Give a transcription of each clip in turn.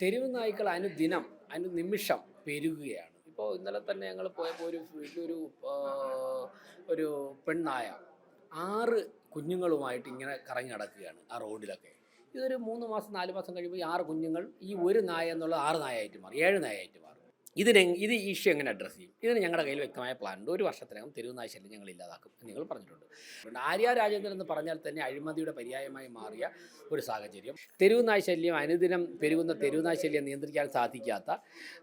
തെരുവ് നായ്ക്കൾ അനുദിനം അനുനിമിഷം പെരുകുകയാണ്. ഇപ്പോൾ ഇന്നലെ തന്നെ ഞങ്ങൾ പോയപ്പോൾ ഒരു വീട്ടിലൊരു ഒരു പെണ്ണായ ആറ് കുഞ്ഞുങ്ങളുമായിട്ട് ഇങ്ങനെ കറങ്ങി നടക്കുകയാണ് ആ റോഡിലൊക്കെ. ഇതൊരു മൂന്ന് മാസം നാല് മാസം കഴിയുമ്പോൾ ഈ ആറ് കുഞ്ഞുങ്ങൾ ഈ ഒരു നായ എന്നുള്ളത് ആറ് നായായിട്ട് മാറി ഏഴ് നായായിട്ട് മാറും. ഇതിനെ ഇത് ഇഷ്യൂ എങ്ങനെ അഡ്രസ്സ് ചെയ്യും? ഇതിന് ഞങ്ങളുടെ കയ്യിൽ വ്യക്തമായ പ്ലാൻ ഉണ്ട്. ഒരു വർഷത്തിനകം തെരുവുനായ ശല്യം ഞങ്ങൾ ഇല്ലാതാക്കും എന്ന് നിങ്ങൾ പറഞ്ഞിട്ടുണ്ട്. ആര്യ രാജേന്ദ്രൻ എന്ന് പറഞ്ഞാൽ തന്നെ അഴിമതിയുടെ പര്യായമായി മാറിയ ഒരു സാഹചര്യം. തെരുവുനാശല്യം അനുദിനം പെരുകുന്ന തെരുവുനാശല്യം നിയന്ത്രിക്കാൻ സാധിക്കാത്ത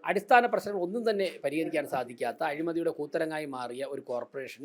അടിസ്ഥാന പ്രശ്നങ്ങൾ ഒന്നും തന്നെ പരിഹരിക്കാൻ സാധിക്കാത്ത അഴിമതിയുടെ കൂത്തരങ്ങായി മാറിയ ഒരു കോർപ്പറേഷൻ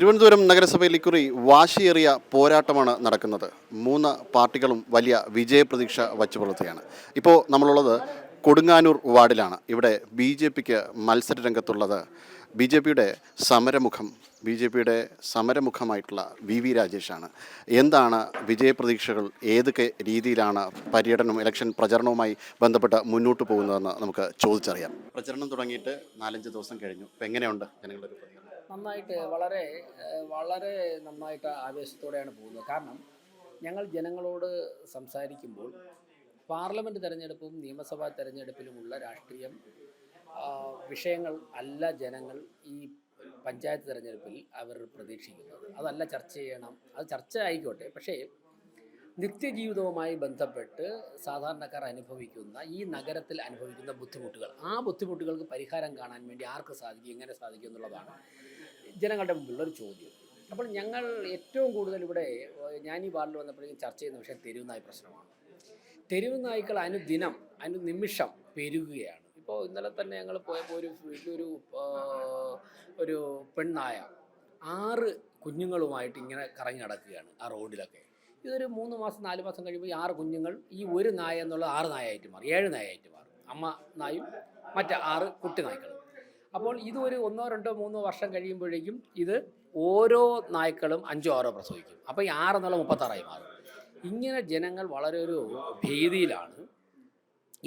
തിരുവനന്തപുരം നഗരസഭയിൽ ഇക്കുറി വാശിയേറിയ പോരാട്ടമാണ് നടക്കുന്നത്. മൂന്ന് പാർട്ടികളും വലിയ വിജയപ്രതീക്ഷ വച്ചു പുലർത്തുകയാണ്. ഇപ്പോൾ നമ്മളുള്ളത് കൊടുങ്ങാനൂർ വാർഡിലാണ്. ഇവിടെ ബി ജെ പിക്ക് മത്സര രംഗത്തുള്ളത് ബി ജെ പിയുടെ സമരമുഖം ബി ജെ പിയുടെ സമരമുഖമായിട്ടുള്ള വി വി രാജേഷാണ്. എന്താണ് വിജയപ്രതീക്ഷകൾ? ഏതൊക്കെ രീതിയിലാണ് പര്യടനം ഇലക്ഷൻ പ്രചരണവുമായി ബന്ധപ്പെട്ട് മുന്നോട്ട് പോകുന്നതെന്ന് നമുക്ക് ചോദിച്ചറിയാം. പ്രചരണം തുടങ്ങിയിട്ട് നാലഞ്ച് ദിവസം കഴിഞ്ഞു. എങ്ങനെയുണ്ട് ജനങ്ങളുടെ നന്നായിട്ട് വളരെ വളരെ നന്നായിട്ട് ആവേശത്തോടെയാണ് പോകുന്നത്. കാരണം ഞങ്ങൾ ജനങ്ങളോട് സംസാരിക്കുമ്പോൾ പാർലമെന്റ് തിരഞ്ഞെടുപ്പും നിയമസഭാ തിരഞ്ഞെടുപ്പിലുമുള്ള രാഷ്ട്രീയം വിഷയങ്ങൾ അല്ല ജനങ്ങൾ ഈ പഞ്ചായത്ത് തിരഞ്ഞെടുപ്പിൽ അവർ പ്രതീക്ഷിക്കുന്നത്. അതല്ല ചർച്ച ചെയ്യണം. അത് ചർച്ച ആയിക്കോട്ടെ. പക്ഷേ നിത്യജീവിതവുമായി ബന്ധപ്പെട്ട് സാധാരണക്കാർ അനുഭവിക്കുന്ന ഈ നഗരത്തിൽ അനുഭവിക്കുന്ന ബുദ്ധിമുട്ടുകൾ ആ ബുദ്ധിമുട്ടുകൾക്ക് പരിഹാരം കാണാൻ വേണ്ടി ആർക്ക് സാധിക്കും എങ്ങനെ സാധിക്കും എന്നുള്ളതാണ് ജനങ്ങളുടെ മുമ്പിലുള്ള ഒരു ചോദ്യം. അപ്പോൾ ഞങ്ങൾ ഏറ്റവും കൂടുതൽ ഇവിടെ ഞാൻ ഈ വാർഡിൽ വന്നപ്പോഴേക്കും ചർച്ച ചെയ്യുന്ന വിഷയം തെരുവുനായി പ്രശ്നമാണ്. തെരുവുനായ്ക്കൾ അനുദിനം അനുനിമിഷം പെരുകുകയാണ്. ഇപ്പോൾ ഇന്നലെ തന്നെ ഞങ്ങൾ പോയപ്പോൾ ഒരു വീട്ടിലൊരു ഒരു പെണ്ണായ ആറ് കുഞ്ഞുങ്ങളുമായിട്ട് ഇങ്ങനെ കറങ്ങി നടക്കുകയാണ് ആ റോഡിലൊക്കെ. ഇതൊരു മൂന്ന് മാസം നാല് മാസം കഴിയുമ്പോൾ ഈ ആറ് കുഞ്ഞുങ്ങൾ ഈ ഒരു നായ എന്നുള്ളത് ആറ് നായ ആയിട്ട് മാറും ഏഴ് നായ ആയിട്ട് മാറും. അമ്മ നായും മറ്റ് ആറ് കുട്ടി നായ്ക്കളും. അപ്പോൾ ഇത് ഒരു ഒന്നോ രണ്ടോ മൂന്നോ വർഷം കഴിയുമ്പോഴേക്കും ഇത് ഓരോ നായ്ക്കളും അഞ്ചോ ആറോ പ്രസവിക്കും. അപ്പോൾ ഈ ആറ് എന്നുള്ള മുപ്പത്താറായി മാറും. ഇങ്ങനെ ജനങ്ങൾ വളരെ ഒരു ഭീതിയിലാണ്.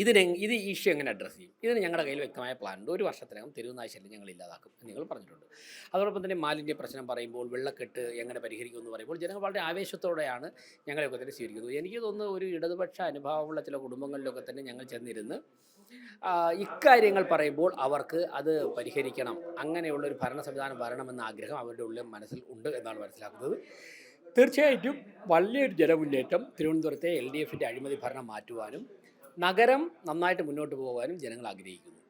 ഇതിനെ ഇത് ഇഷ്യൂ എങ്ങനെ അഡ്രസ്സ് ചെയ്യും? ഇതിന് ഞങ്ങളുടെ കയ്യിൽ വ്യക്തമായ പ്ലാൻ ഉണ്ട്. ഒരു വർഷത്തിനകം തെരുവുനാശല്യം ഞങ്ങൾ ഇല്ലാതാക്കും എന്ന് നിങ്ങൾ പറഞ്ഞിട്ടുണ്ട്. അതോടൊപ്പം തന്നെ മാലിന്യ പ്രശ്നം പറയുമ്പോൾ വെള്ളക്കെട്ട് എങ്ങനെ പരിഹരിക്കും എന്ന് പറയുമ്പോൾ ജനങ്ങൾ വളരെ ആവേശത്തോടെയാണ് ഞങ്ങളെയൊക്കെ തന്നെ സ്വീകരിക്കുന്നത്. എനിക്ക് തോന്നുന്നു ഒരു ഇടതുപക്ഷ അനുഭവമുള്ള ചില കുടുംബങ്ങളിലൊക്കെ തന്നെ ഞങ്ങൾ ചെന്നിരുന്ന് ഇക്കാര്യങ്ങൾ പറയുമ്പോൾ അവർക്ക് അത് പരിഹരിക്കണം. അങ്ങനെയുള്ള ഒരു ഭരണ സംവിധാനം വരണമെന്ന ആഗ്രഹം അവരുടെ ഉള്ളിൽ മനസ്സിൽ ഉണ്ട് എന്നാണ് മനസ്സിലാക്കുന്നത്. തീർച്ചയായിട്ടും വലിയൊരു ജനമുന്നേറ്റം തിരുവനന്തപുരത്തെ എൽ ഡി എഫിന്റെ അഴിമതി ഭരണം മാറ്റുവാനും നഗരം നന്നായിട്ട് മുന്നോട്ട് പോകാനും ജനങ്ങൾ ആഗ്രഹിക്കുന്നു.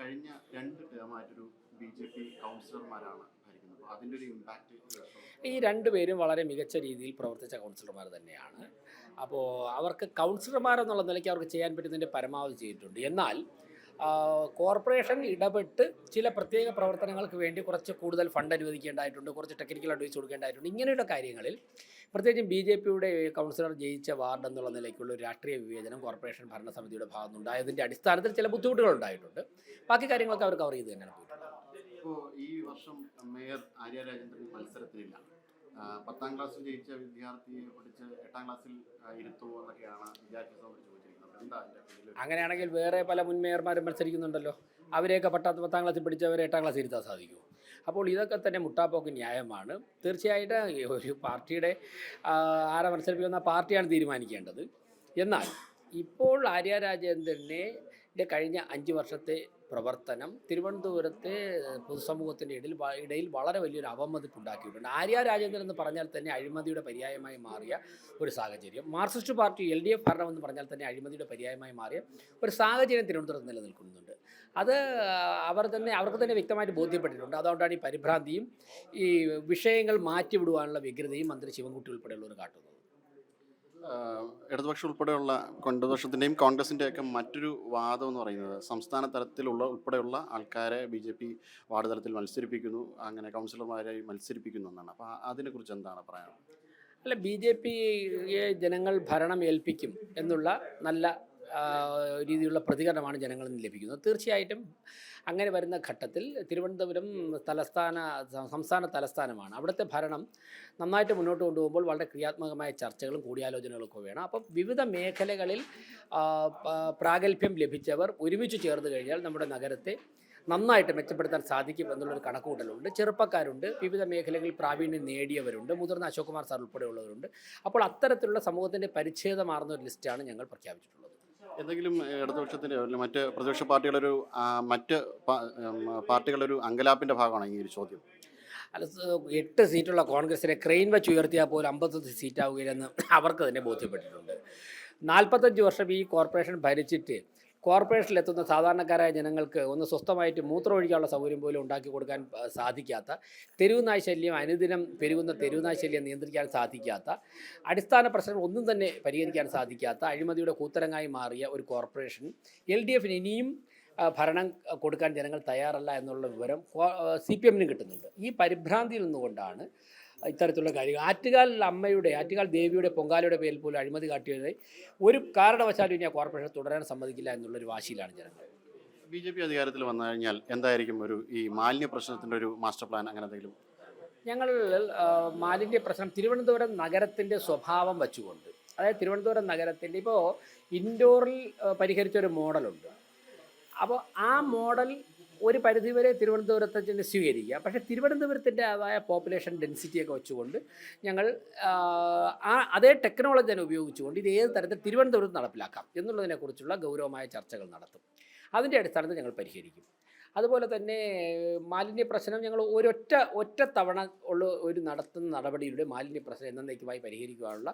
കഴിഞ്ഞ രണ്ട് ടേമായിട്ടൊരു ബി ജെ പി കൗൺസിലർമാരാണ് ഭരിക്കുന്നത്. അപ്പോൾ ഒരു ഇമ്പാക്റ്റ് ഈ രണ്ടുപേരും വളരെ മികച്ച രീതിയിൽ പ്രവർത്തിച്ച കൗൺസിലർമാർ തന്നെയാണ്. അപ്പോൾ അവർക്ക് കൗൺസിലർമാർ എന്നുള്ള നിലയ്ക്ക് അവർക്ക് ചെയ്യാൻ പറ്റുന്നതിന്റെ പരമാവധി ചെയ്തിട്ടുണ്ട്. എന്നാൽ കോർപ്പറേഷൻ ഇടപെട്ട് ചില പ്രത്യേക പ്രവർത്തനങ്ങൾക്ക് വേണ്ടി കുറച്ച് കൂടുതൽ ഫണ്ട് അനുവദിക്കേണ്ടതായിട്ടുണ്ട് കുറച്ച് ടെക്നിക്കൽ അഡ്വൈസ് കൊടുക്കേണ്ടതായിട്ടുണ്ട്. ഇങ്ങനെയുള്ള കാര്യങ്ങളിൽ പ്രത്യേകിച്ചും ബി ജെ പിയുടെ കൗൺസിലർ ജയിച്ച വാർഡ് എന്നുള്ള നിലയ്ക്കുള്ള രാഷ്ട്രീയ വിവേചനം കോർപ്പറേഷൻ ഭരണസമിതിയുടെ ഭാഗത്തുനിന്നുണ്ടായതിന്റെ അടിസ്ഥാനത്തിൽ ചില ബുദ്ധിമുട്ടുകൾ ഉണ്ടായിട്ടുണ്ട്. ബാക്കി കാര്യങ്ങളൊക്കെ അവർ കവർ ചെയ്ത് തന്നെയാണ് പോയിട്ടുള്ളത്. ഈ വർഷം മേയർ ആര്യ രാജേന്ദ്രൻ മത്സരത്തിലില്ല. പത്താം ക്ലാസ്സിൽ ജയിച്ച വിദ്യാർത്ഥിയെ പിടിച്ച് എട്ടാം ക്ലാസ്സിൽ ഇരുത്തുമോ എന്നൊക്കെയാണ് വിദ്യാർത്ഥികളോട് ചോദിച്ചിരിക്കുന്നത്. എന്താ അതിന്റെ അങ്ങനെയാണെങ്കിൽ വേറെ പല മുൻമേയർമാരും മത്സരിക്കുന്നുണ്ടല്ലോ. അവരെയൊക്കെ പട്ടാ പത്താം ക്ലാസ്സിൽ പഠിച്ചവരെ എട്ടാം ക്ലാസ്സിൽ ഇരുത്താൻ സാധിക്കുമോ? അപ്പോൾ ഇതൊക്കെ തന്നെ മുട്ടാപ്പോക്ക് ന്യായമാണ്. തീർച്ചയായിട്ടും ഒരു പാർട്ടിയുടെ ആരെ മത്സരിപ്പിക്കുന്ന പാർട്ടിയാണ് തീരുമാനിക്കേണ്ടത്. എന്നാൽ ഇപ്പോൾ ആര്യ രാജേന്ദ്രനെ കഴിഞ്ഞ അഞ്ച് വർഷത്തെ പ്രവർത്തനം തിരുവനന്തപുരത്തെ പൊതുസമൂഹത്തിന്റെ ഇടയിൽ ഇടയിൽ വളരെ വലിയൊരു അവമതിപ്പ് ഉണ്ടാക്കിയിട്ടുണ്ട് ആര്യ രാജേന്ദ്രൻ എന്ന് പറഞ്ഞാൽ തന്നെ അഴിമതിയുടെ പര്യായമായി മാറിയ ഒരു സാഹചര്യം. Marxist party L D F ഭരണം എന്ന് പറഞ്ഞാൽ തന്നെ അഴിമതിയുടെ പര്യായമായി മാറിയ ഒരു സാഹചര്യം തിരുവനന്തപുരത്ത് നിലനിൽക്കുന്നുണ്ട്. അത് അവർ തന്നെ അവർക്ക് തന്നെ വ്യക്തമായിട്ട് ബോധ്യപ്പെട്ടിട്ടുണ്ട്. അതുകൊണ്ടാണ് ഈ പരിഭ്രാന്തിയും ഈ വിഷയങ്ങൾ മാറ്റിവിടുവാനുള്ള വ്യഗ്രതയും മന്ത്രി ശിവൻകുട്ടി ഉൾപ്പെടെയുള്ളവർ കാട്ടുന്നത്. ഇടതുപക്ഷം ഉൾപ്പെടെയുള്ള ഇടതുപക്ഷത്തിന്റെയും കോൺഗ്രസിന്റെയൊക്കെ മറ്റൊരു വാദം എന്ന് പറയുന്നത് സംസ്ഥാന തലത്തിലുള്ള ഉൾപ്പെടെയുള്ള ആൾക്കാരെ ബി ജെ പി വാർഡ് തലത്തിൽ മത്സരിപ്പിക്കുന്നു അങ്ങനെ കൗൺസിലർമാരായി മത്സരിപ്പിക്കുന്നു എന്നാണ്. അപ്പോൾ അതിനെക്കുറിച്ച് എന്താണ് പറയാനുള്ളത്? അല്ല ബി ജെ പിയെ ജനങ്ങൾ ഭരണം ഏൽപ്പിക്കും എന്നുള്ള നല്ല രീതിയിലുള്ള പ്രതികരണമാണ് ജനങ്ങളിൽ നിന്ന് ലഭിക്കുന്നത്. തീർച്ചയായിട്ടും അങ്ങനെ വരുന്ന ഘട്ടത്തിൽ തിരുവനന്തപുരം തലസ്ഥാന സംസ്ഥാന തലസ്ഥാനമാണ്. അവിടുത്തെ ഭരണം നന്നായിട്ട് മുന്നോട്ട് കൊണ്ടുപോകുമ്പോൾ വളരെ ക്രിയാത്മകമായ ചർച്ചകളും കൂടിയാലോചനകളൊക്കെ വേണം. അപ്പം വിവിധ മേഖലകളിൽ പ്രാഗൽഭ്യം ലഭിച്ചവർ ഒരുമിച്ച് ചേർന്ന് കഴിഞ്ഞാൽ നമ്മുടെ നഗരത്തെ നന്നായിട്ട് മെച്ചപ്പെടുത്താൻ സാധിക്കും എന്നുള്ളൊരു കണക്കുകൂട്ടലുണ്ട്. ചെറുപ്പക്കാരുണ്ട് വിവിധ മേഖലകളിൽ പ്രാവീണ്യം നേടിയവരുണ്ട് മുതിർന്ന അശോക് കുമാർ സാർ ഉൾപ്പെടെയുള്ളവരുണ്ട്. അപ്പോൾ അത്തരത്തിലുള്ള സമൂഹത്തിന്റെ പരിച്ഛേദമാർന്ന ഒരു ലിസ്റ്റാണ് ഞങ്ങൾ പ്രഖ്യാപിച്ചിട്ടുള്ളത്. എന്തെങ്കിലും അല്ലെങ്കിൽ മറ്റ് പ്രതിപക്ഷ പാർട്ടികളുടെ ഒരു മറ്റ് പാർട്ടികളുടെ ഒരു അങ്കലാപ്പിന്റെ ഭാഗമാണ് ഈ ഒരു ചോദ്യം? അല്ല എട്ട് സീറ്റുള്ള കോൺഗ്രസിനെ ക്രെയിൻ വെച്ച് ഉയർത്തിയാൽ പോലും അമ്പത്തൊന്ന് സീറ്റാവുകയില്ലെന്ന് അവർക്ക് തന്നെ ബോധ്യപ്പെട്ടിട്ടുണ്ട്. നാൽപ്പത്തഞ്ച് വർഷം ഈ കോർപ്പറേഷൻ ഭരിച്ചിട്ട് കോർപ്പറേഷനിലെത്തുന്ന സാധാരണക്കാരായ ജനങ്ങൾക്ക് ഒന്ന് സ്വസ്ഥമായിട്ട് മൂത്രമൊഴിക്കാനുള്ള സൗകര്യം പോലും ഉണ്ടാക്കി കൊടുക്കാൻ സാധിക്കാത്ത തെരുവുനായ് ശല്യം അനുദിനം പെരുകുന്ന തെരുവുനായ് ശല്യം നിയന്ത്രിക്കാൻ സാധിക്കാത്ത അടിസ്ഥാന പ്രശ്നങ്ങൾ ഒന്നും തന്നെ പരിഹരിക്കാൻ സാധിക്കാത്ത അഴിമതിയുടെ കൂത്തരങ്ങായി മാറിയ ഒരു കോർപ്പറേഷൻ എൽ ഡി എഫിന് ഇനിയും ഭരണം കൊടുക്കാൻ ജനങ്ങൾ തയ്യാറല്ല എന്നുള്ള വിവരം സി പി എമ്മിനും കിട്ടുന്നുണ്ട്. ഈ പരിഭ്രാന്തിയിൽ നിന്നുകൊണ്ടാണ് ഇത്തരത്തിലുള്ള കാര്യങ്ങൾ. ആറ്റുകാൽ അമ്മയുടെ ആറ്റുകാൽ ദേവിയുടെ പൊങ്കാലയുടെ പേരിൽ പോലും അഴിമതി കാട്ടിയത് ഒരു കാരണവശാലും ഇനി ആ കോർപ്പറേഷൻ തുടരാൻ സമ്മതിക്കില്ല എന്നുള്ളൊരു വാശിയിലാണ് ജനങ്ങൾ. ബി ജെ പി അധികാരത്തിൽ വന്നു കഴിഞ്ഞാൽ എന്തായിരിക്കും ഒരു ഈ മാലിന്യ പ്രശ്നത്തിന്റെ ഒരു മാസ്റ്റർ പ്ലാൻ അങ്ങനെ എന്തെങ്കിലും? ഞങ്ങൾ മാലിന്യ പ്രശ്നം തിരുവനന്തപുരം നഗരത്തിന്റെ സ്വഭാവം വച്ചുകൊണ്ട് അതായത് തിരുവനന്തപുരം നഗരത്തിന്റെ ഇപ്പോൾ ഇൻഡോറിൽ പരിഹരിച്ചൊരു പരിഹരിച്ച ഒരു മോഡലുണ്ട്. അപ്പോൾ ആ മോഡൽ ഒരു പരിധിവരെ തിരുവനന്തപുരത്തെ തന്നെ സ്വീകരിക്കുക പക്ഷേ തിരുവനന്തപുരത്തിന്റെ ആയ പോപ്പുലേഷൻ ഡെൻസിറ്റിയൊക്കെ വെച്ചുകൊണ്ട് ഞങ്ങൾ ആ അതേ ടെക്നോളജി തന്നെ ഉപയോഗിച്ചുകൊണ്ട് ഇത് ഏത് തരത്തിൽ തിരുവനന്തപുരത്ത് നടപ്പിലാക്കാം എന്നുള്ളതിനെക്കുറിച്ചുള്ള ഗൗരവമായ ചർച്ചകൾ നടത്തും. അതിന്റെ അടിസ്ഥാനത്തിൽ ഞങ്ങൾ പരിഹരിക്കും. അതുപോലെ തന്നെ മാലിന്യ പ്രശ്നം ഞങ്ങൾ ഒരൊറ്റ ഒറ്റ തവണ ഉള്ള ഒരു നടത്തുന്ന നടപടിയിലൂടെ മാലിന്യ പ്രശ്നം എന്നേക്കുമായി പരിഹരിക്കുവാനുള്ള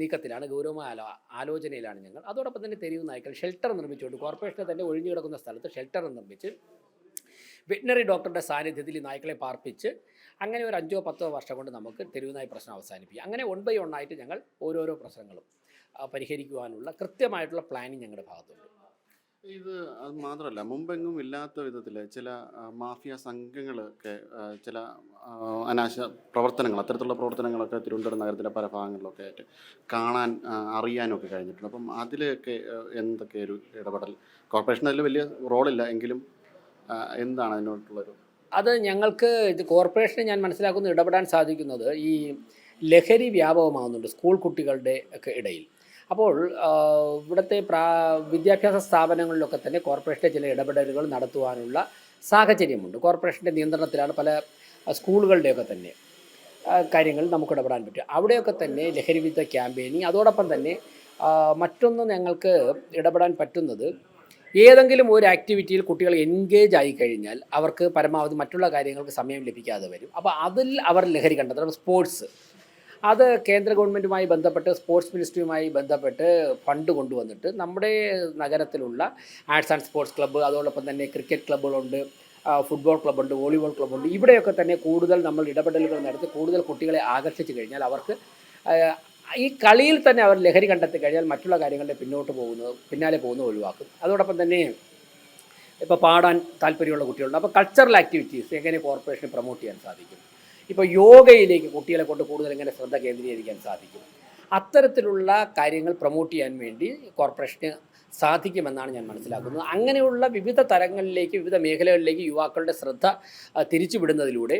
നീക്കത്തിലാണ് ഗൗരവമായ ആലോ ആലോചനയിലാണ് ഞങ്ങൾ. അതോടൊപ്പം തന്നെ തെരുവ് നായ്ക്കൾ ഷെൽട്ടർ നിർമ്മിച്ചുകൊണ്ട് കോർപ്പറേഷനെ തന്നെ ഒഴിഞ്ഞു കിടക്കുന്ന സ്ഥലത്ത് ഷെൽട്ടർ നിർമ്മിച്ച് വെറ്റിനറി ഡോക്ടറുടെ സാന്നിധ്യത്തിൽ ഈ നായ്ക്കളെ പാർപ്പിച്ച് അങ്ങനെ ഒരു അഞ്ചോ പത്തോ വർഷം കൊണ്ട് നമുക്ക് തെരുവ് നായ് പ്രശ്നം അവസാനിപ്പിക്കാം. അങ്ങനെ വൺ ബൈ വൺ ആയിട്ട് ഞങ്ങൾ ഓരോരോ പ്രശ്നങ്ങളും പരിഹരിക്കുവാനുള്ള കൃത്യമായിട്ടുള്ള പ്ലാനിങ് ഞങ്ങളുടെ ഭാഗത്തുണ്ട്. ഇത് അത് മാത്രമല്ല മുമ്പെങ്ങും ഇല്ലാത്ത വിധത്തിൽ ചില മാഫിയ സംഘങ്ങളൊക്കെ ചില അനാശ പ്രവർത്തനങ്ങൾ അത്തരത്തിലുള്ള പ്രവർത്തനങ്ങളൊക്കെ തിരുവനന്തപുരം നഗരത്തിലെ പല ഭാഗങ്ങളിലൊക്കെ ആയിട്ട് കാണാൻ അറിയാനൊക്കെ കഴിഞ്ഞിട്ടുണ്ട്. അപ്പം അതിലൊക്കെ എന്തൊക്കെ ഒരു ഇടപെടൽ? കോർപ്പറേഷൻ അതിൽ വലിയ റോളില്ല എങ്കിലും എന്താണ് അതിനോട്ടുള്ളൊരു അത് ഞങ്ങൾക്ക് ഇത് കോർപ്പറേഷന് ഞാൻ മനസ്സിലാക്കുന്നു ഇടപെടാൻ സാധിക്കുന്നത് ഈ ലഹരി വ്യാപകമാകുന്നുണ്ട് സ്കൂൾ കുട്ടികളുടെ ഒക്കെ ഇടയിൽ. അപ്പോൾ ഇവിടുത്തെ പ്രാ വിദ്യാഭ്യാസ സ്ഥാപനങ്ങളിലൊക്കെ തന്നെ കോർപ്പറേഷന്റെ ചില ഇടപെടലുകൾ നടത്തുവാനുള്ള സാഹചര്യമുണ്ട്. കോർപ്പറേഷന്റെ നിയന്ത്രണത്തിലാണ് പല സ്കൂളുകളുടെയൊക്കെ തന്നെ കാര്യങ്ങൾ നമുക്ക് ഇടപെടാൻ പറ്റും അവിടെയൊക്കെ തന്നെ ലഹരി വിരുദ്ധ ക്യാമ്പയിനിങ് അതോടൊപ്പം തന്നെ മറ്റൊന്ന് ഞങ്ങൾക്ക് ഇടപെടാൻ പറ്റുന്നത് ഏതെങ്കിലും ഒരു ആക്ടിവിറ്റിയിൽ കുട്ടികൾ എൻഗേജ് ആയി കഴിഞ്ഞാൽ അവർക്ക് പരമാവധി മറ്റുള്ള കാര്യങ്ങൾക്ക് സമയം ലഭിക്കാതെ വരും. അപ്പോൾ അതിൽ അവർ ലഹരി കണ്ടെത്തണം. സ്പോർട്സ് അത് കേന്ദ്ര ഗവൺമെന്റുമായി ബന്ധപ്പെട്ട് സ്പോർട്സ് മിനിസ്ട്രിയുമായി ബന്ധപ്പെട്ട് ഫണ്ട് കൊണ്ടുവന്നിട്ട് നമ്മുടെ നഗരത്തിലുള്ള ആർട്സ് ആൻഡ് സ്പോർട്സ് ക്ലബ്ബ് അതോടൊപ്പം തന്നെ ക്രിക്കറ്റ് ക്ലബ്ബുകളുണ്ട് ഫുട്ബോൾ ക്ലബ്ബുണ്ട് വോളിബോൾ ക്ലബ്ബുണ്ട് ഇവിടെയൊക്കെ തന്നെ കൂടുതൽ നമ്മൾ ഇടപെടലുകൾ നടത്തി കൂടുതൽ കുട്ടികളെ ആകർഷിച്ചു കഴിഞ്ഞാൽ അവർക്ക് ഈ കളിയിൽ തന്നെ അവർ ലഹരി കണ്ടെത്തി കഴിഞ്ഞാൽ മറ്റുള്ള കാര്യങ്ങളുടെ പിന്നോട്ട് പോകുന്നത് പിന്നാലെ പോകുന്നത് ഒഴിവാക്കും. അതോടൊപ്പം തന്നെ ഇപ്പോൾ പാടാൻ താല്പര്യമുള്ള കുട്ടികളുണ്ട്. അപ്പോൾ കൾച്ചറൽ ആക്ടിവിറ്റീസ് എങ്ങനെ കോർപ്പറേഷന് പ്രൊമോട്ട് ചെയ്യാൻ സാധിക്കും? ഇപ്പോൾ യോഗയിലേക്ക് കുട്ടികളെ കൊണ്ട് കൂടുതൽ ഇങ്ങനെ ശ്രദ്ധ കേന്ദ്രീകരിക്കാൻ സാധിക്കും. അത്തരത്തിലുള്ള കാര്യങ്ങൾ പ്രൊമോട്ട് ചെയ്യാൻ വേണ്ടി കോർപ്പറേഷന് സാധിക്കുമെന്നാണ് ഞാൻ മനസ്സിലാക്കുന്നത്. അങ്ങനെയുള്ള വിവിധ തരങ്ങളിലേക്ക് വിവിധ മേഖലകളിലേക്ക് യുവാക്കളുടെ ശ്രദ്ധ തിരിച്ചുവിടുന്നതിലൂടെ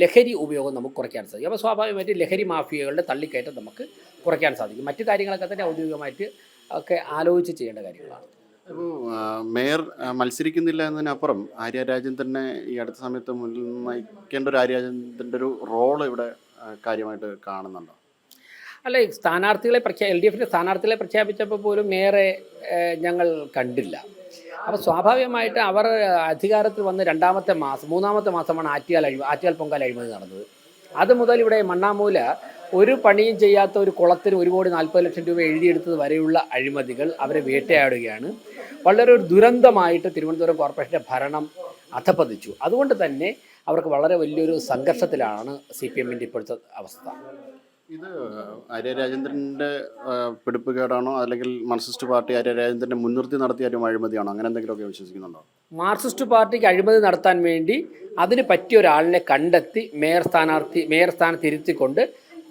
ലഹരി ഉപയോഗം നമുക്ക് കുറയ്ക്കാൻ സാധിക്കും. അപ്പോൾ സ്വാഭാവികമായിട്ട് ലഹരി മാഫിയകളുടെ തള്ളിക്കയറ്റം നമുക്ക് കുറയ്ക്കാൻ സാധിക്കും. മറ്റു കാര്യങ്ങളൊക്കെ തന്നെ ഔദ്യോഗികമായിട്ട് ഒക്കെ ആലോചിച്ച് ചെയ്യേണ്ട കാര്യങ്ങളാണ്. മേയർ മത്സരിക്കുന്നില്ല എന്നതിനപ്പുറം ആര്യ രാജേന്ദ്രനെ ഈ അടുത്ത സമയത്ത് മുന്നിൽ നയിക്കേണ്ട ഒരു ആര്യ ഒരു റോൾ ഇവിടെ കാര്യമായിട്ട് കാണുന്നുണ്ടോ? അല്ല സ്ഥാനാർത്ഥികളെ പ്രഖ്യാ എൽ ഡി എഫിന്റെ സ്ഥാനാർത്ഥികളെ പ്രഖ്യാപിച്ചപ്പോൾ പോലും മേയറെ ഞങ്ങൾ കണ്ടില്ല. അപ്പോൾ സ്വാഭാവികമായിട്ട് അവർ അധികാരത്തിൽ വന്ന് രണ്ടാമത്തെ മാസം മൂന്നാമത്തെ മാസമാണ് ആറ്റിയാൽ അഴിമ ആറ്റിയാൽ പൊങ്കാൽ അഴിമതി നടന്നത്. അത് മുതൽ ഇവിടെ മണ്ണാമൂല ഒരു പണിയും ചെയ്യാത്ത ഒരു കുളത്തിന് ഒരു കോടി നാൽപ്പത് ലക്ഷം രൂപ എഴുതിയെടുത്തത് വരെയുള്ള അഴിമതികൾ അവരെ വേട്ടയാടുകയാണ്. വളരെ ഒരു ദുരന്തമായിട്ട് തിരുവനന്തപുരം കോർപ്പറേഷന്റെ ഭരണം അധപ്പതിച്ചു അതുകൊണ്ട് തന്നെ അവർക്ക് വളരെ വലിയൊരു സംഘർഷത്തിലാണ് സി പി എമ്മിന്റെ ഇപ്പോഴത്തെ അവസ്ഥ. ഇത് ആര്യ രാജേന്ദ്രന്റെ പിടിപ്പുകേടാണോ? അല്ലെങ്കിൽ മാർക്സിസ്റ്റ് പാർട്ടി ആര്യ രാജേന്ദ്രനെ മുൻനിർത്തി നടത്തിയ ഒരു അഴിമതിയാണോ? അങ്ങനെ എന്തെങ്കിലുമൊക്കെ വിശ്വസിക്കുന്നുണ്ടോ? മാർക്സിസ്റ്റ് പാർട്ടിക്ക് അഴിമതി നടത്താൻ വേണ്ടി അതിന് പറ്റിയ ഒരാളിനെ കണ്ടെത്തി മേയർ സ്ഥാനാർത്ഥി മേയർ സ്ഥാനത്ത് ഇരുത്തിക്കൊണ്ട്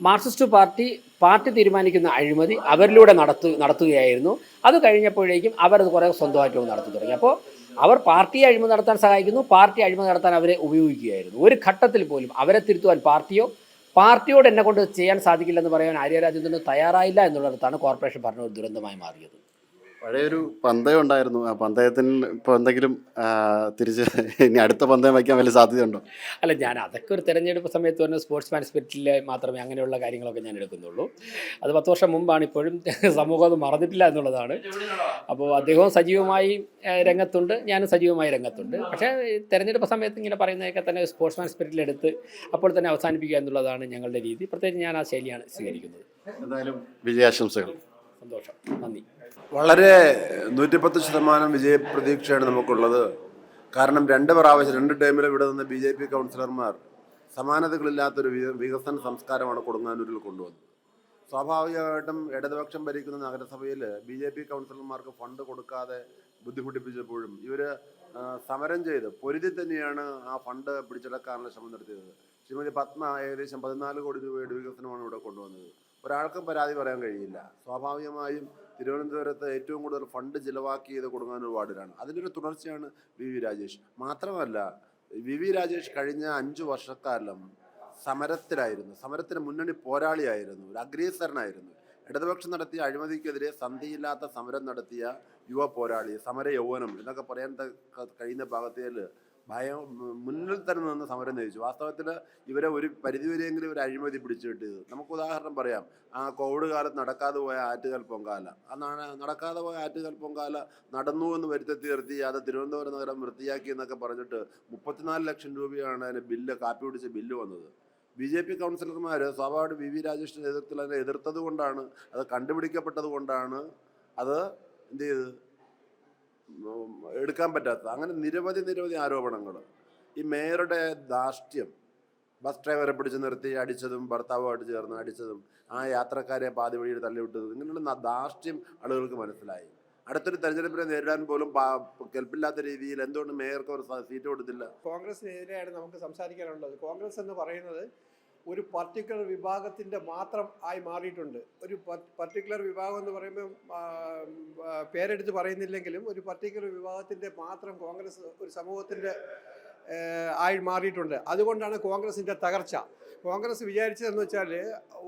മാർക്സിസ്റ്റ് പാർട്ടി പാർട്ടി തീരുമാനിക്കുന്ന അഴിമതി അവരിലൂടെ നടത്തു നടത്തുകയായിരുന്നു. അത് കഴിഞ്ഞപ്പോഴേക്കും അവരത് കുറേ സ്വന്തമായിട്ട് നടത്തി തുടങ്ങി. അപ്പോൾ അവർ പാർട്ടിയെ അഴിമതി നടത്താൻ സഹായിക്കുന്നു പാർട്ടി അഴിമതി നടത്താൻ അവരെ ഉപയോഗിക്കുകയായിരുന്നു. ഒരു ഘട്ടത്തിൽ പോലും അവരെ തിരുത്തുവാൻ പാർട്ടിയോ പാർട്ടിയോട് എന്നെ കൊണ്ട് ചെയ്യാൻ സാധിക്കില്ലെന്ന് പറയാൻ ആര്യ തയ്യാറായില്ല എന്നുള്ളിടത്താണ് കോർപ്പറേഷൻ ഭരണം ദുരന്തമായി മാറിയത്. പഴയൊരു പന്തയം ഉണ്ടായിരുന്നു. ആ പന്തയത്തിന് ഇപ്പോൾ എന്തെങ്കിലും തിരിച്ച് ഇനി അടുത്ത പന്തയം വയ്ക്കാൻ വലിയ സാധ്യതയുണ്ടോ? അല്ല ഞാൻ അതൊക്കെ ഒരു തെരഞ്ഞെടുപ്പ് സമയത്ത് തന്നെ സ്പോർട്സ്മാൻ സ്പിരിറ്റിൽ മാത്രമേ അങ്ങനെയുള്ള കാര്യങ്ങളൊക്കെ ഞാൻ എടുക്കുന്നുള്ളൂ. അത് പത്ത് വർഷം മുമ്പാണ്. ഇപ്പോഴും സമൂഹം അത് മറന്നിട്ടില്ല എന്നുള്ളതാണ്. അപ്പോൾ അദ്ദേഹവും സജീവമായി രംഗത്തുണ്ട്. ഞാനും സജീവമായി രംഗത്തുണ്ട്. പക്ഷേ തിരഞ്ഞെടുപ്പ് തെരഞ്ഞെടുപ്പ് സമയത്ത് ഇങ്ങനെ പറയുന്നതൊക്കെ തന്നെ സ്പോർട്സ് മാൻ സ്പിരിറ്റിലെടുത്ത് അപ്പോൾ തന്നെ അവസാനിപ്പിക്കുക എന്നുള്ളതാണ് ഞങ്ങളുടെ രീതി. പ്രത്യേകിച്ച് ഞാൻ ആ ശൈലിയാണ് സ്വീകരിക്കുന്നത്. എന്തായാലും വിജയാശംസകൾ. സന്തോഷം. നന്ദി. വളരെ നൂറ്റിപ്പത്ത് ശതമാനം വിജയപ്രതീക്ഷയാണ് നമുക്കുള്ളത്. കാരണം രണ്ട് പ്രാവശ്യം രണ്ട് ടൈമിൽ ഇവിടെ നിന്ന് ബി ജെ പി കൗൺസിലർമാർ സമാനതകളില്ലാത്തൊരു വികസന സംസ്കാരമാണ് കൊടുങ്ങാനൂരിൽ കൊണ്ടുവന്നത്. സ്വാഭാവികമായിട്ടും ഇടതുപക്ഷം ഭരിക്കുന്ന നഗരസഭയിൽ ബി ജെ പി കൗൺസിലർമാർക്ക് ഫണ്ട് കൊടുക്കാതെ ബുദ്ധിമുട്ടിപ്പിച്ചപ്പോഴും ഇവർ സമരം ചെയ്ത് പൊരുതി തന്നെയാണ് ആ ഫണ്ട് പിടിച്ചെടുക്കാനുള്ള ശ്രമം നടത്തിയത്. ശ്രീമതി പത്മ ഏകദേശം പതിനാല് കോടി രൂപയുടെ വികസനമാണ് ഇവിടെ കൊണ്ടുവന്നത്. ഒരാൾക്കും പരാതി പറയാൻ കഴിയില്ല. സ്വാഭാവികമായും തിരുവനന്തപുരത്ത് ഏറ്റവും കൂടുതൽ ഫണ്ട് ചിലവാക്കിയത് കൊടുങ്ങാനൂർ വാർഡിലാണ്. അതിന്റെ തുടർച്ചയാണ് വി വി രാജേഷ്. മാത്രമല്ല വി വി രാജേഷ് കഴിഞ്ഞ അഞ്ചു വർഷക്കാലം സമരത്തിലായിരുന്നു. സമരത്തിന് മുന്നണി പോരാളിയായിരുന്നു. ഒരു അഗ്രേസരനായിരുന്നു ഇടതുപക്ഷം നടത്തിയ അഴിമതിക്കെതിരെ സന്ധിയില്ലാത്ത സമരം നടത്തിയ യുവ പോരാളി സമര യൗവനം എന്നൊക്കെ പറയാൻ കഴിയുന്ന ഭാഗത്തേൽ ഭയം മുന്നിൽ തന്നെ നിന്ന് സമരം നയിച്ചു. വാസ്തവത്തിൽ ഇവരെ ഒരു പരിധിവരെയെങ്കിലും ഒരു അഴിമതി പിടിച്ചു കിട്ടിയത്. നമുക്ക് ഉദാഹരണം പറയാം. ആ കോവിഡ് കാലത്ത് നടക്കാതെ പോയ ആറ്റുകാൽ പൊങ്കാല. ആ നടക്കാതെ പോയ ആറ്റുകാൽ പൊങ്കാല നടന്നു എന്ന് വരുത്തി തീർത്തി അത് തിരുവനന്തപുരം നഗരം വൃത്തിയാക്കി എന്നൊക്കെ പറഞ്ഞിട്ട് മുപ്പത്തിനാല് ലക്ഷം രൂപയാണ് അതിന് ബില്ല് കാപ്പി പിടിച്ച ബില്ല് വന്നത്. ബി ജെ പി കൗൺസിലർമാർ സ്വാഭാവിക വി വി രാജേഷിന്റെ നേതൃത്വത്തിൽ അതിനെ എതിർത്തത് കൊണ്ടാണ് അത് കണ്ടുപിടിക്കപ്പെട്ടത് കൊണ്ടാണ് അത് എന്ത് ചെയ്ത് ഉം, എടുക്കാൻ പറ്റാത്ത അങ്ങനെ നിരവധി നിരവധി ആരോപണങ്ങൾ ഈ മേയറുടെ ധാർഷ്ട്യം ബസ് ഡ്രൈവറെ പിടിച്ച് നിർത്തി അടിച്ചതും ഭർത്താവുമായിട്ട് ചേർന്ന് അടിച്ചതും ആ യാത്രക്കാരെ പാതി വഴിയിൽ തള്ളിവിട്ടതും ഇങ്ങനെയുള്ള ധാർഷ്ട്യം ആളുകൾക്ക് മനസ്സിലായി. അടുത്തൊരു തെരഞ്ഞെടുപ്പിനെ നേരിടാൻ പോലും കെൽപ്പില്ലാത്ത രീതിയിൽ എന്തുകൊണ്ട് മേയർക്ക് ഒരു സീറ്റ് കൊടുത്തില്ല? കോൺഗ്രസിനെതിരെയാണ് നമുക്ക് സംസാരിക്കാനുള്ളത്. കോൺഗ്രസ് എന്ന് പറയുന്നത് ഒരു പർട്ടിക്കുലർ വിഭാഗത്തിന്റെ മാത്രം ആയി മാറിയിട്ടുണ്ട്. ഒരു പർട്ടിക്കുലർ വിഭാഗം എന്ന് പറയുമ്പോൾ പേരെടുത്ത് പറയുന്നില്ലെങ്കിലും ഒരു പർട്ടിക്കുലർ വിഭാഗത്തിന്റെ മാത്രം കോൺഗ്രസ് ഒരു സമൂഹത്തിന്റെ ആയി മാറിയിട്ടുണ്ട്. അതുകൊണ്ടാണ് കോൺഗ്രസിന്റെ തകർച്ച. കോൺഗ്രസ് വിചാരിച്ചതെന്ന് വെച്ചാൽ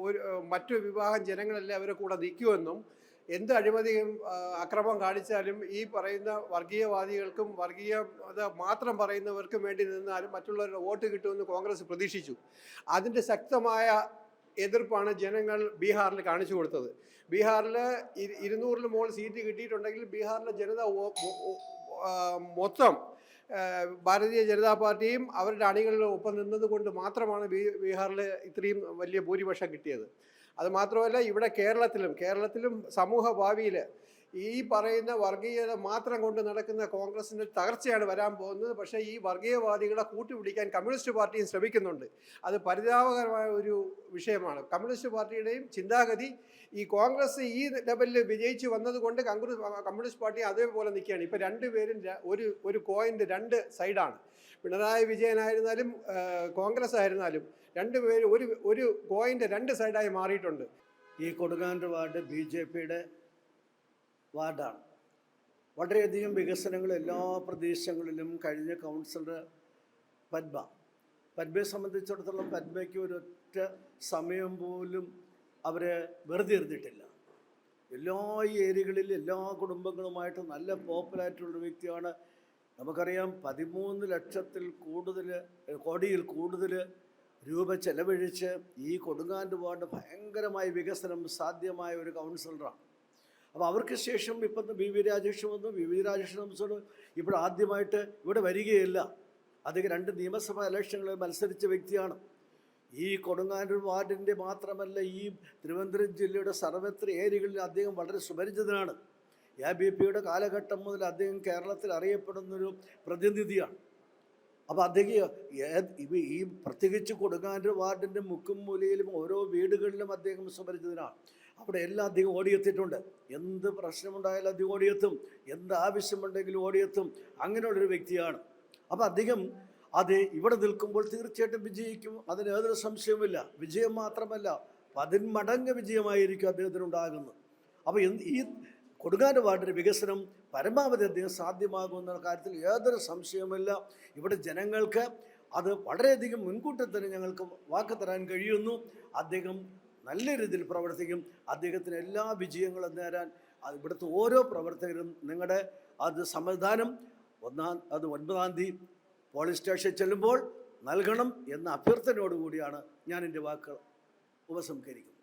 ഒരു മറ്റു വിഭാഗം ജനങ്ങളെല്ലാം അവരെ കൂടെ നിൽക്കുമെന്നും എന്ത് അഴിമതിയും ആ, അക്രമം കാണിച്ചാലും ഈ പറയുന്ന വർഗീയവാദികൾക്കും വർഗീയ അത് മാത്രം പറയുന്നവർക്കും വേണ്ടി നിന്നാലും മറ്റുള്ളവരുടെ വോട്ട് കിട്ടുമെന്ന് കോൺഗ്രസ് പ്രതീക്ഷിച്ചു. അതിന്റെ ശക്തമായ എതിർപ്പാണ് ജനങ്ങൾ ബീഹാറിൽ കാണിച്ചു കൊടുത്തത്. ബീഹാറിൽ ഇരുന്നൂറിന് മുകളിൽ സീറ്റ് കിട്ടിയിട്ടുണ്ടെങ്കിൽ ബീഹാറിലെ ജനത മൊത്തം ഭാരതീയ ജനതാ പാർട്ടിയും അവരുടെ അണികളിൽ ഒപ്പം നിന്നതുകൊണ്ട് മാത്രമാണ് ബീഹാറിൽ ഇത്രയും വലിയ ഭൂരിപക്ഷം കിട്ടിയത്. അത് മാത്രമല്ല ഇവിടെ കേരളത്തിലും കേരളത്തിലും സമൂഹ ഭാവിയിൽ ഈ പറയുന്ന വർഗീയത മാത്രം കൊണ്ട് നടക്കുന്ന കോൺഗ്രസിന്റെ തകർച്ചയാണ് വരാൻ പോകുന്നത്. പക്ഷേ ഈ വർഗീയവാദികളെ കൂട്ടുപിടിക്കാൻ കമ്മ്യൂണിസ്റ്റ് പാർട്ടിയും ശ്രമിക്കുന്നുണ്ട്. അത് പരിതാപകരമായ ഒരു വിഷയമാണ്. കമ്മ്യൂണിസ്റ്റ് പാർട്ടിയുടെയും ചിന്താഗതി ഈ കോൺഗ്രസ് ഈ ലെവലിൽ വിജയിച്ചു വന്നതുകൊണ്ട് കോൺഗ്രസ് കമ്മ്യൂണിസ്റ്റ് പാർട്ടി അതേപോലെ നിൽക്കുകയാണ്. ഇപ്പോൾ രണ്ടുപേരും പേരും ഒരു ഒരു കോയിന്റെ രണ്ട് സൈഡാണ്. പിണറായി വിജയനായിരുന്നാലും കോൺഗ്രസ് ആയിരുന്നാലും രണ്ടുപേരും ഒരു ഒരു കോയിന്റെ രണ്ട് സൈഡായി മാറിയിട്ടുണ്ട്. ഈ കൊടുങ്ങാന്റെ വാർഡ് ബി ജെ പിയുടെ വാർഡാണ്. വളരെയധികം വികസനങ്ങൾ എല്ലാ പ്രദേശങ്ങളിലും കഴിഞ്ഞ കൗൺസിലർ പത്മ. പത്മയെ സംബന്ധിച്ചിടത്തോളം പദ്മയ്ക്ക് ഒരൊറ്റ സമയം പോലും അവരെ വെറുതെ ഇരുന്നിട്ടില്ല. എല്ലാ ഏരിയകളിലും എല്ലാ കുടുംബങ്ങളുമായിട്ട് നല്ല പോപ്പുലായിട്ടുള്ള വ്യക്തിയാണ്. നമുക്കറിയാം പതിമൂന്ന് ലക്ഷത്തിൽ കൂടുതൽ കോടിയിൽ കൂടുതൽ രൂപ ചെലവഴിച്ച് ഈ കൊടുങ്ങാണ്ട് വാർഡ് ഭയങ്കരമായ വികസനം സാധ്യമായ ഒരു കൗൺസിലറാണ്. അപ്പോൾ അവർക്ക് ശേഷം ഇപ്പം ബി വി രാജേഷ് വന്നു. ബി വി രാജേഷ് സംബന്ധിച്ചോട് ഇവിടെ ആദ്യമായിട്ട് ഇവിടെ വരികയില്ല. അദ്ദേഹം രണ്ട് നിയമസഭാ ഇലക്ഷനുകളിൽ മത്സരിച്ച വ്യക്തിയാണ്. ഈ കൊടുങ്ങാനൂർ വാർഡിന്റെ മാത്രമല്ല ഈ തിരുവനന്തപുരം ജില്ലയുടെ സർവത്ര ഏരിയകളിൽ അദ്ദേഹം വളരെ സുപരിചിതനാണ്. എ ബി പിയുടെ കാലഘട്ടം മുതൽ അദ്ദേഹം കേരളത്തിൽ അറിയപ്പെടുന്നൊരു പ്രതിനിധിയാണ്. അപ്പോൾ അദ്ദേഹം ഈ പ്രത്യേകിച്ച് കൊടുങ്ങാനൂർ വാർഡിന്റെ മുക്കും മൂലയിലും ഓരോ വീടുകളിലും അദ്ദേഹം സുപരിചിതനാണ്. അവിടെ എല്ലാം അധികം ഓടിയെത്തിയിട്ടുണ്ട്. എന്ത് പ്രശ്നമുണ്ടായാലും അധികം ഓടിയെത്തും. എന്ത് ആവശ്യമുണ്ടെങ്കിലും ഓടിയെത്തും. അങ്ങനെയുള്ളൊരു വ്യക്തിയാണ്. അപ്പം അദ്ദേഹം അത് ഇവിടെ നിൽക്കുമ്പോൾ തീർച്ചയായിട്ടും വിജയിക്കും. അതിന് യാതൊരു സംശയവുമില്ല. വിജയം മാത്രമല്ല പതിന്മടങ്ങ് വിജയമായിരിക്കും അദ്ദേഹത്തിന് ഉണ്ടാകുന്നത്. അപ്പോൾ ഈ കൊടുങ്ങാട് വാർഡിന്റെ വികസനം പരമാവധി അദ്ദേഹം സാധ്യമാകുമെന്ന കാര്യത്തിൽ യാതൊരു സംശയവുമില്ല. ഇവിടെ ജനങ്ങൾക്ക് അത് വളരെയധികം മുൻകൂട്ടി തന്നെ ഞങ്ങൾക്ക് വാക്ക് തരാൻ കഴിയുന്നു. അദ്ദേഹം നല്ല രീതിയിൽ പ്രവർത്തിക്കും. അദ്ദേഹത്തിന് എല്ലാ വിജയങ്ങളും നേരാൻ ഇവിടുത്തെ ഓരോ പ്രവർത്തകരും നിങ്ങളുടെ അത് സമ്മതിദാനം ഒന്നാം അത് ഒൻപതാം തീയതി പോളിംഗ് സ്റ്റേഷനിൽ ചെല്ലുമ്പോൾ നൽകണം എന്ന അഭ്യർത്ഥനയോടുകൂടിയാണ് ഞാൻ എന്റെ വാക്കുകൾ ഉപസംഹരിക്കുന്നത്.